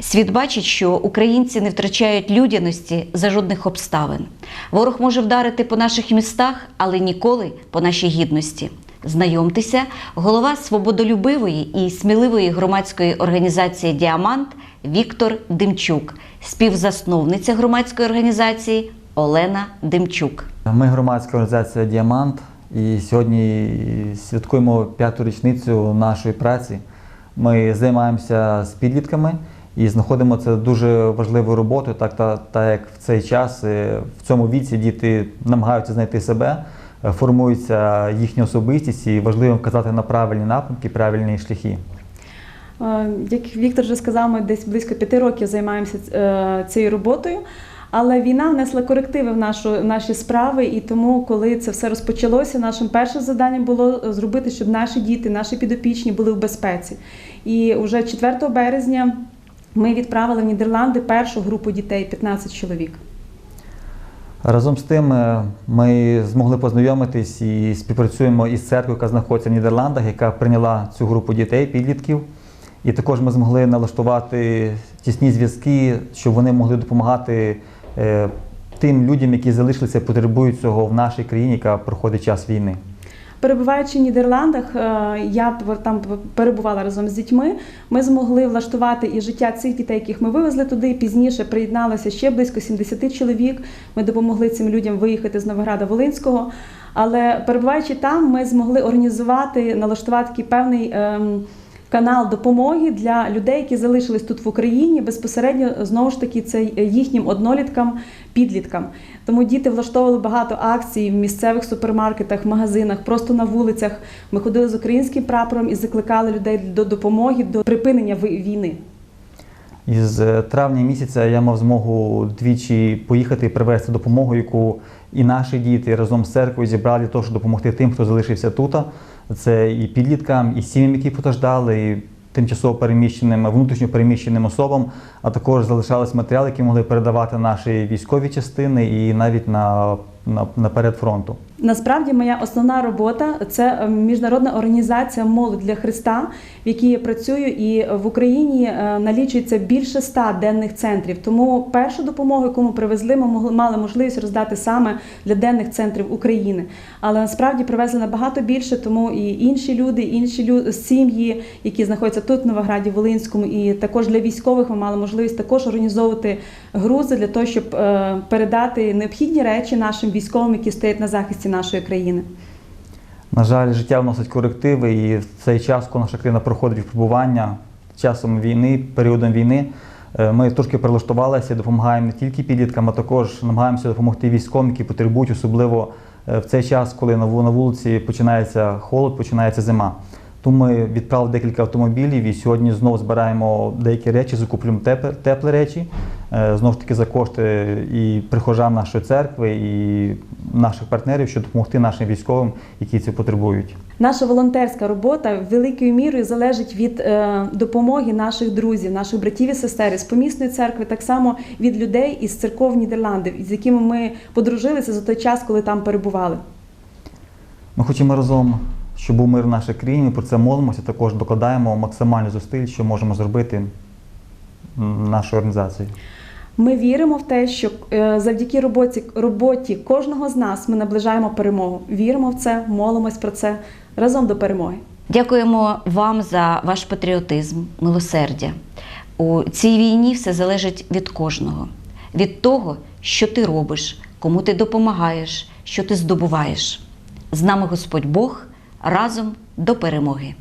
Світ бачить, що українці не втрачають людяності за жодних обставин. Ворог може вдарити по наших містах, але ніколи по нашій гідності. Знайомтеся, голова свободолюбивої і сміливої громадської організації Діамант Віктор Демчук, співзасновниця громадської організації Олена Демчук. Ми громадська організація Діамант і сьогодні святкуємо п'яту річницю нашої праці. Ми займаємося з підлітками і знаходимо це дуже важливою роботою, так, та, так як в цей час е, в цьому віці діти намагаються знайти себе, е, формується їхня особистість і важливо вказати на правильні напрямки, правильні шляхи. Е, Як Віктор вже сказав, ми десь близько п'яти років займаємося цією роботою. Але війна внесла корективи в нашу наші справи, і тому, коли це все розпочалося, нашим першим завданням було зробити, щоб наші діти, наші підопічні були в безпеці. І вже 4 березня ми відправили в Нідерланди першу групу дітей 15 чоловік. Разом з тим, е, ми змогли познайомитись і співпрацюємо із церквою, яка знаходиться в Нідерландах, яка прийняла цю групу дітей, підлітків. І також ми змогли налаштувати тісні зв'язки, щоб вони могли допомагати е, тим людям, які залишилися, потребують цього в нашій країні, яка проходить час війни. Перебуваючи в Нідерландах, е, я там перебувала разом з дітьми. Ми змогли влаштувати і життя цих дітей, яких ми вивезли туди. Пізніше приєдналося ще близько 70 чоловік. Ми допомогли цим людям виїхати з Новограда Волинського. Але перебуваючи там, ми змогли організувати, налаштувати певний. Канал допомоги для людей, які залишились тут в Україні, безпосередньо знову ж таки це їхнім одноліткам, підліткам. Тому діти влаштовували багато акцій в місцевих супермаркетах, магазинах, просто на вулицях. Ми ходили з українським прапором і закликали людей до допомоги, до припинення війни. Із е, травня місяця я мав змогу двічі поїхати і привезти допомогу, яку і наші діти разом з церквою зібрали для того, щоб допомогти тим, хто залишився тут. Це і підліткам, і сім'ям, які постраждали, і тимчасово переміщеним, внутрішньо переміщеним особам, а також залишались матеріали, які могли передавати наші військові частини і навіть на, на, наперед фронту. Насправді, моя основна робота це е, міжнародна організація Молодь для Христа, в якій я працюю, і в Україні е, налічується більше ста денних центрів. Тому першу допомогу, яку ми привезли, ми мали можливість роздати саме для денних центрів України. Але насправді привезли набагато більше, тому і інші люди, інші лю- сім'ї, які знаходяться тут, в Новограді, Волинському, і також для військових ми мали можливість також організовувати грузи для того, щоб е, передати необхідні речі нашим військовим, які стоять на захисті нашої країни. На жаль, життя вносить корективи, і в цей час, коли наша країна проходить випробування часом війни, періодом війни, е, ми трошки прилаштувалися, допомагаємо не тільки підліткам, а також намагаємося допомогти військовим, які потребують, особливо е, в цей час, коли на вулиці починається холод, починається зима. Тому ми відправили декілька автомобілів і сьогодні знову збираємо деякі речі, закуплюємо теплі, речі, знову ж таки за кошти і прихожан нашої церкви, і наших партнерів, щоб допомогти нашим військовим, які це потребують. Наша волонтерська робота великою мірою залежить від е, допомоги наших друзів, наших братів і сестер з помісної церкви, так само від людей із церков Нідерландів, з якими ми подружилися за той час, коли там перебували. Ми хочемо разом, щоб був мир в нашій країні. Ми про це молимося, також докладаємо максимальні зусиль, що можемо зробити м, нашою організацією. Ми віримо в те, що е, завдяки роботі, роботі кожного з нас ми наближаємо перемогу. Віримо в це, молимось про це разом до перемоги. Дякуємо вам за ваш патріотизм, милосердя. У цій війні все залежить від кожного, від того, що ти робиш, кому ти допомагаєш, що ти здобуваєш. З нами Господь Бог разом до перемоги.